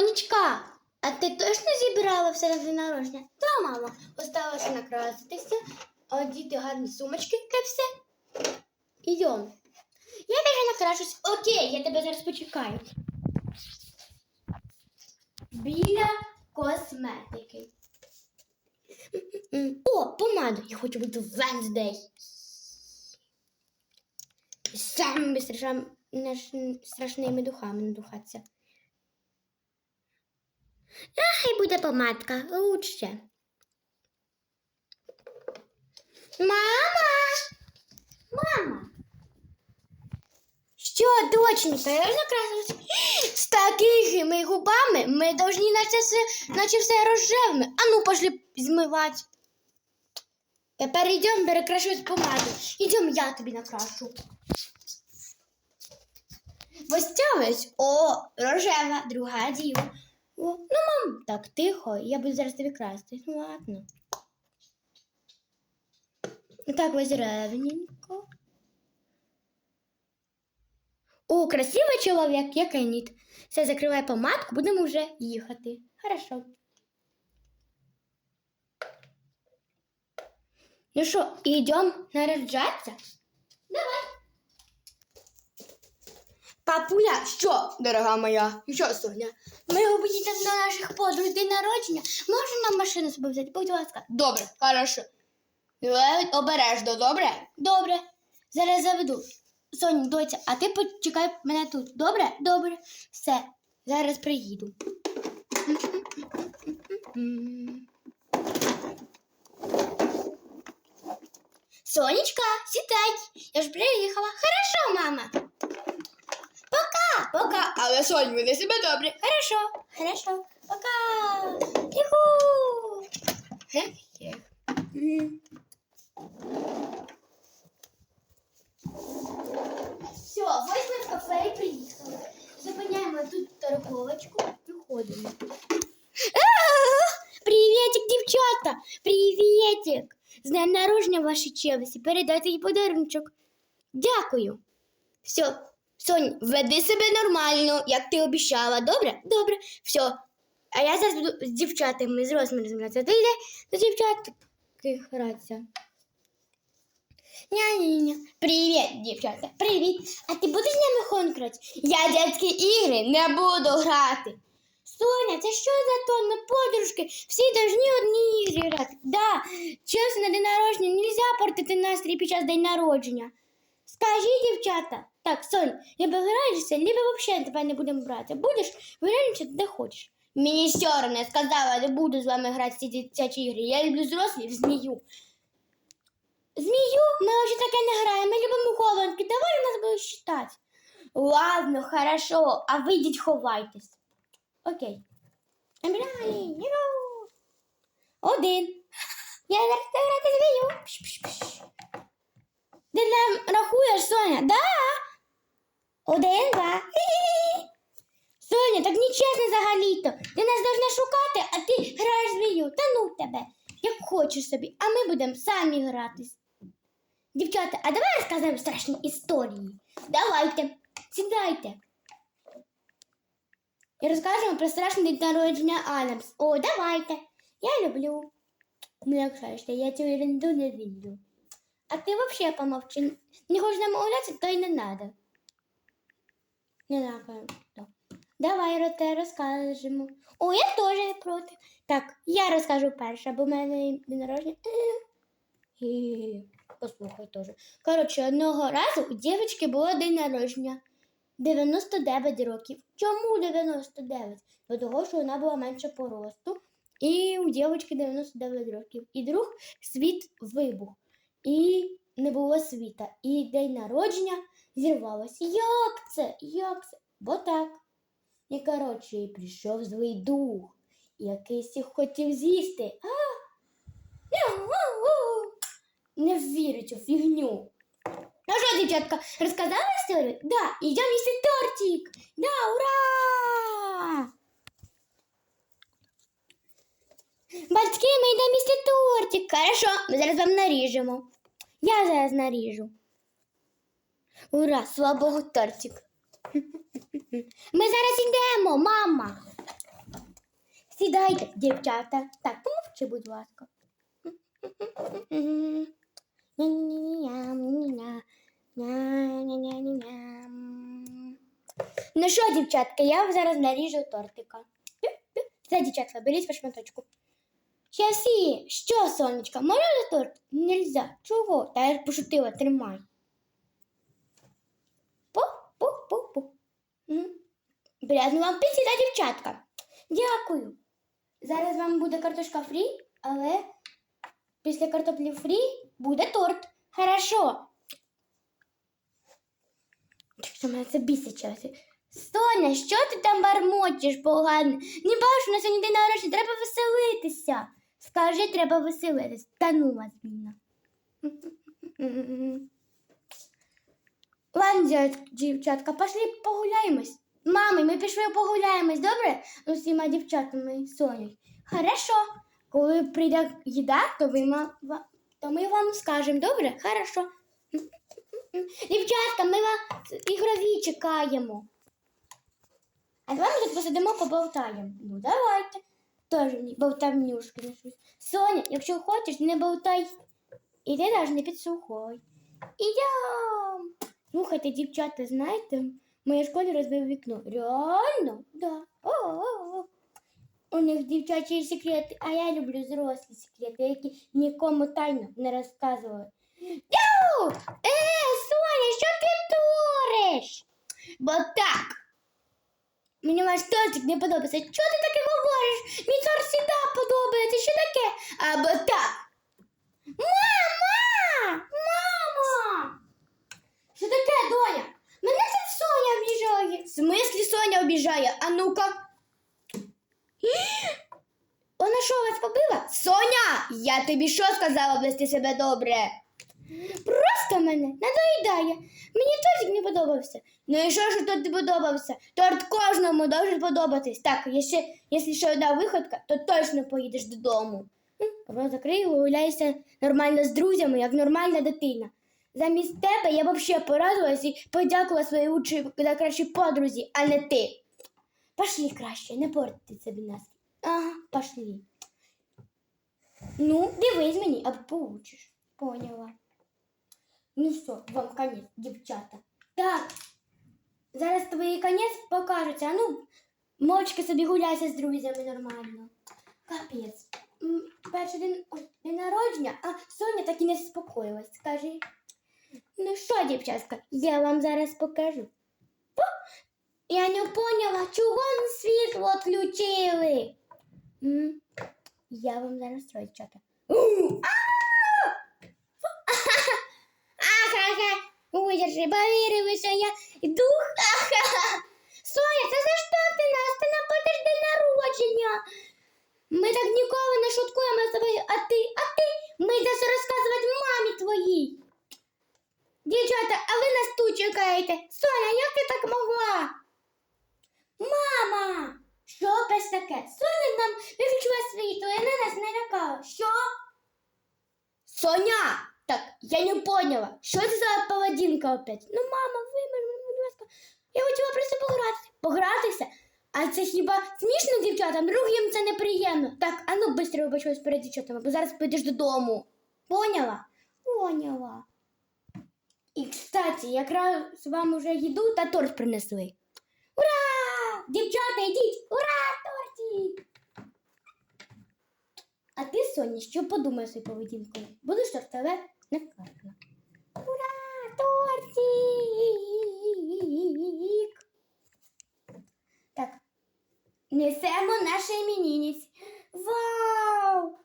Сонечка, а ти точно зібрала все на день народження? Та, мама, осталося накраситися, одіти гарні сумочки та все. Ідем. Я теж накрашусь. Окей, я тебе зараз почекаю. Біля косметики. О, помада. Я хочу бути Венздей. Самими страшними духами надухатися. А, хай буде помадка, лучше. Мама! Мама! Що, доченька, я накрасилась? З такими губами ми должны наче все, наче все рожевими. А ну, пошли змивати. Тепер йдемо, перекрашусь помаду. Йдем, я тобі накрашу. Ось ця ось, о, рожева, друга діва. О, ну, мам, так тихо, я буду зараз тобі красти. Ну, ладно. Так, ось ревненько. О, красивий чоловік, як і ніт. Все, закривай помадку, будемо вже їхати. Хорошо. Ну що, йдемо наряджатися? Давай. Папуля, що, дорога моя? Що, Соня? Ми їдемо до наших подруг день народження. Можна нам машину собі взяти, будь ласка. Добре, хорошо. Давай обережно, добре? Добре. Зараз заведу. Соня, доця, а ти почекай мене тут. Добре? Добре. Все, зараз приїду. Сонечка, сідай. Я ж приїхала. Хорошо, мама. Пока. Але Сонь, веди себе добре. Хорошо, хорошо. Пока. Юху. Все, ось ми в кафе і приїхали. Зупиняємо тут торговочку, виходимо. Приветик, дівчата! Приветик! З днем народження вашій челюсті. Передайте їй подарунок. Дякую. Все, Сонь, веди себе нормально, як ти обіцяла. Добре? Добре. Все. А я зараз буду з дівчатами з розміром розмовлятися. Ти йде до дівчат гратися. Ня-ня-ня. Привіт, дівчата. Привіт. А ти будеш з нами грати? Я дядькі ігри не буду грати. Соня, це що за тон? Подружки. Всі повинні одні ігри грати. Да, чесно, на день народження нельзя портити настрій під час день народження. Скажи, дівчата. Так, Сонь, либо граєшся, либо взагалі тебе не будемо брати. Будеш вирішити, де хочеш. Мені я сказала, не буду з вами грати ці дитячі ігри. Я люблю зрослих змію. Змію? Ми вже таке не граємо, ми любимо хованки. Давай нас будуть считати. Ладно, хорошо, а ви йдіть ховайтесь. Окей. Блін. Один. Я зараз грати змію. Пш-пш-пш. Ти нам рахуєш, Соня? Да? Один, два. Хі-хі-хі. Соня, так нечесно взагалі-то. Ти нас должна шукати, а ти граєш змію. Та ну тебе, як хочеш собі, а ми будемо самі гратись. Дівчата, а давай розказуємо страшні історії. Давайте, сідайте. І розкажемо про страшний день народження Адамс. О, давайте. Я люблю. Ну, як шаште, я цю ерунду не люблю. А ти взагалі помовчи. Не хочеш намовлятися, то й не надо. Не надо. Да. Давай, Роте, розкажемо. О, я теж проти. Так, я розкажу перша, бо в мене народження. Послухай теж. Коротше, одного разу у дівчинки було день народження. 99 років. Чому 99? Бо того, що вона була менше по росту. І у дівчинки 99 років. І друг світ вибух. І не було світа. І день народження зірвалося. Як це? Як це? Бо так. І коротше, і прийшов злий дух, якийсь їх хотів з'їсти. Не вірить у фігню. Ну що, дівчатка, розказала історію? Да, йдемо їсти тортик. Да, ура! Батьки, ми йдемо їсти тортик. Хорошо, ми зараз вам наріжемо. Я зараз наріжу. Ура, слава Богу, тортик. Ми зараз йдемо, мама. Сідайте, дівчата. Так, помовчи, будь ласка. Ну що, дівчатка, я зараз наріжу тортика. Все, дівчатка, беріть по шматочку. Ще всі, що, сонечка, можна за торт? Нельзя. Чого? Та я пошутила, тримай. Пу-пу-пу-пу. М. Приятного апетита, дівчатка. Дякую. Зараз вам буде картошка фрі, але після картоплі фрі буде торт. Хорошо. Так що мене це бісить часи. Соня, що ти там бармотиш погано? Не бачу, на сьогодні день народження, треба веселитися. Скажи, треба веселитись. Та ну вас, Міна. Ладно, дівчатка, пошли погуляємось. Мами, ми пішли погуляємось, добре? З усіма дівчатами з Хорошо. Коли прийде їда, то, ви, то ми вам скажемо, добре? Хорошо. Дівчатка, ми вас ігрові чекаємо. А давай ми тут посидимо, поболтаємо. Ну, давайте. Теж болтавнюшки на. Соня, якщо хочеш, не болтай. І ти навіть не підсухай. Ідем. Слухайте, дівчата, знаєте, в моїй школі розбив вікно. Реально? Да. О-о-о. У них дівчачі секрети, а я люблю зрослі секрети, які нікому тайно не розказували. Е, Соня, що ти твориш? Бо так. Мені ваш тортик не подобається. Чого ти таке говориш? Мій торт завжди подобається. Що таке? Або так. Мама! Мама! Що таке, доня? Мене тут Соня обіжає. В смислі Соня обіжає? А ну-ка. Вона що вас побила? Соня! Я тобі що сказала вести себе добре? Просто мене надоїдає. Мені тортик не подобався. Ну і що ж торт не подобався? Торт кожному должен подобатись. Так, якщо, ще одна виходка, то точно поїдеш додому. Рот закрий, гуляйся нормально з друзями, як нормальна дитина. Замість тебе я б взагалі порадувалась і подякувала своїй лучшій найкращій подрузі, а не ти. Пошли краще, не портити собі нас. Ага, пошли. Ну, дивись мені, або поучиш. Поняла. Ну все, вам конець, дівчата. Так, зараз твій конець покажеться. А ну, мовчки собі гуляйся з друзями нормально. Капець. Перший день, день народження, а Соня так і не заспокоїлась. Скажи. Ну що, дівчатка, я вам зараз покажу. О, я не поняла, чого світло включили. М, Я вам зараз дівчата. Выдержи, повірили, що я йду. Ха-ха-ха. Соня, це за що ти нас? Ти нам будеш день народження. Ми так ніколи не шуткуємо з тобою, а ти, а ти, ми йдеш розказувати мамі твоїй. Дівчата, а ви нас тут чекаєте. Соня, як ти так могла? Мама! Що без таке? Соня нам виключила світло і на нас не лякала. Що? Соня! Я не поняла. Що це за поведінка опять? Ну, мама, вибач, будь ласка. Я хотіла просто погратися. Погратися? А це хіба смішно дівчатам? Другим це неприємно. Так, а ну швидко вибачаюсь перед дівчатами, бо зараз підеш додому. Поняла? Поняла. І, кстати, якраз вам уже їду та торт принесли. Ура! Дівчата, йдіть! Ура! Тортик! А ти, Соня, що подумаєш своєю поведінкою? Будеш торт, але не. Ура! Тортик! Так. Несемо наша іменинність. Вау!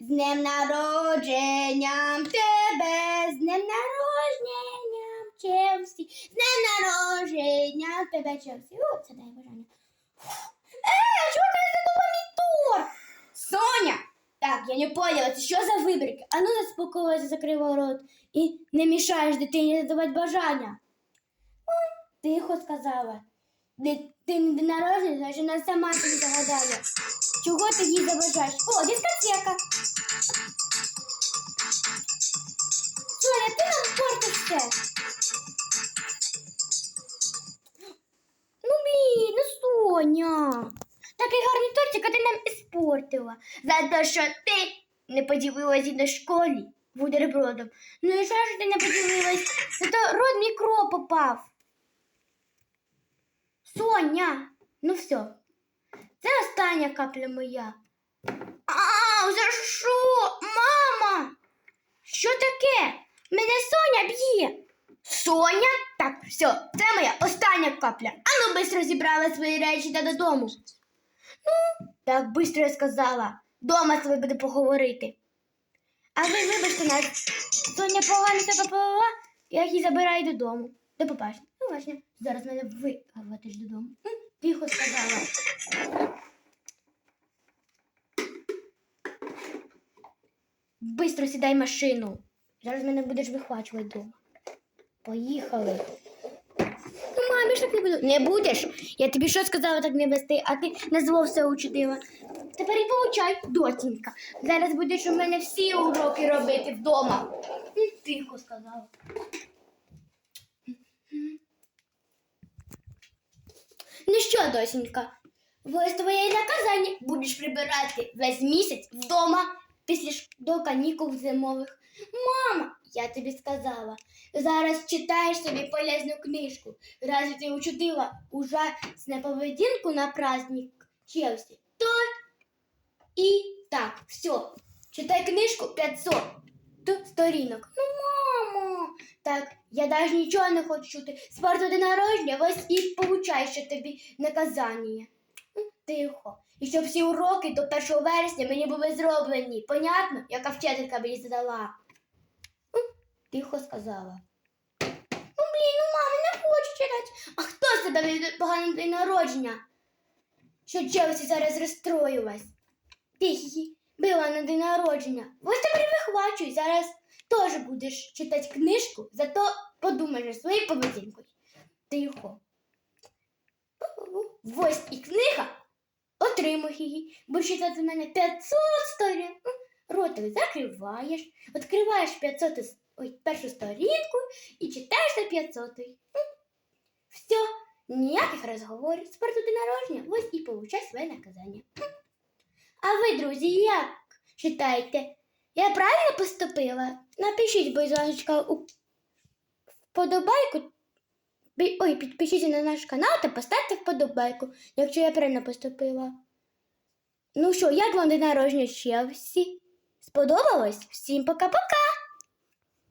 З днем народженням тебе! З днем народженням Челсі! З днем народження тебе, Челсі! О, це дай бажання. Е, чого ти забула мій торт? Соня! Так, я не поняла, це що за вибірки? А ну заспокойся, закрила рот і не мішаєш дитині задавати бажання. Тихо сказала. Дитина день народження, значить вона сама тобі загадає. Чого ти їй забажаєш? О, дискотека. Соня, ти нам портиш. Ну, блін, ну Соня. Такий гарний тортик, а ти нам іспортила. За те, що ти не поділилась на школі бутербродом. Ну і що ж ти не поділилась? Зато рот мікро попав. Соня, ну все. Це остання капля моя. А, за що? Мама? Що таке? Мене Соня б'є. Соня? Так, все, це моя остання капля. Ану, бистро зібрала свої речі та додому. Ну, так бистро я сказала. Дома з тобою буде поговорити. А ви вибачте нас. Соня погано себе повела, я її забираю додому. До побачення. Побачення. Зараз мене вигавати ж додому. Тихо сказала. Бистро сідай машину. Зараз мене будеш вихвачувати вдома. Поїхали. Ж так не буду. Не будеш. Я тобі що сказала так не вести, а ти на зло все учудила. Тепер і получай, доченька. Зараз будеш у мене всі уроки робити вдома. Тихо сказала. Ну що, досінька, ось твоє наказання будеш прибирати весь місяць вдома після до канікул зимових. Мама, я тобі сказала, зараз читаєш собі полезну книжку. Разве ти учудила ужасну поведінку на праздник Челсі? То і так, все. Читай книжку 500 Т- сторінок. Ну, мамо, так, я навіть нічого не хочу чути. Спорту день народження, ось і получаєш тобі наказання. Тихо. І щоб всі уроки до 1 вересня мені були зроблені. Понятно, яка вчителька мені задала. Тихо сказала. Ну, блін, ну мама, не хочу читати. А хто себе поганого день народження? Що Челсі зараз розстроїлась? Ти її била на день народження. Ось тепер вихвачуй. Зараз теж будеш читати книжку, зато подумаєш своєю поведінкою. Тихо. Ось і книга. Отримуй її. Будеш читати в мене 500 сторін. Ротик закриваєш, відкриваєш 500 с- ой, першу сторінку і читаєш на 500. Все, ніяких розговорів. Спорту день народження, ось і получай своє наказання. А ви, друзі, як читаєте? Я правильно поступила? Напишіть, будь ласка, у вподобайку. Ой, підпишіться на наш канал та поставте вподобайку, якщо я правильно поступила. Ну що, як вам день народження Челсі? Сподобалось? Всім пока-пока!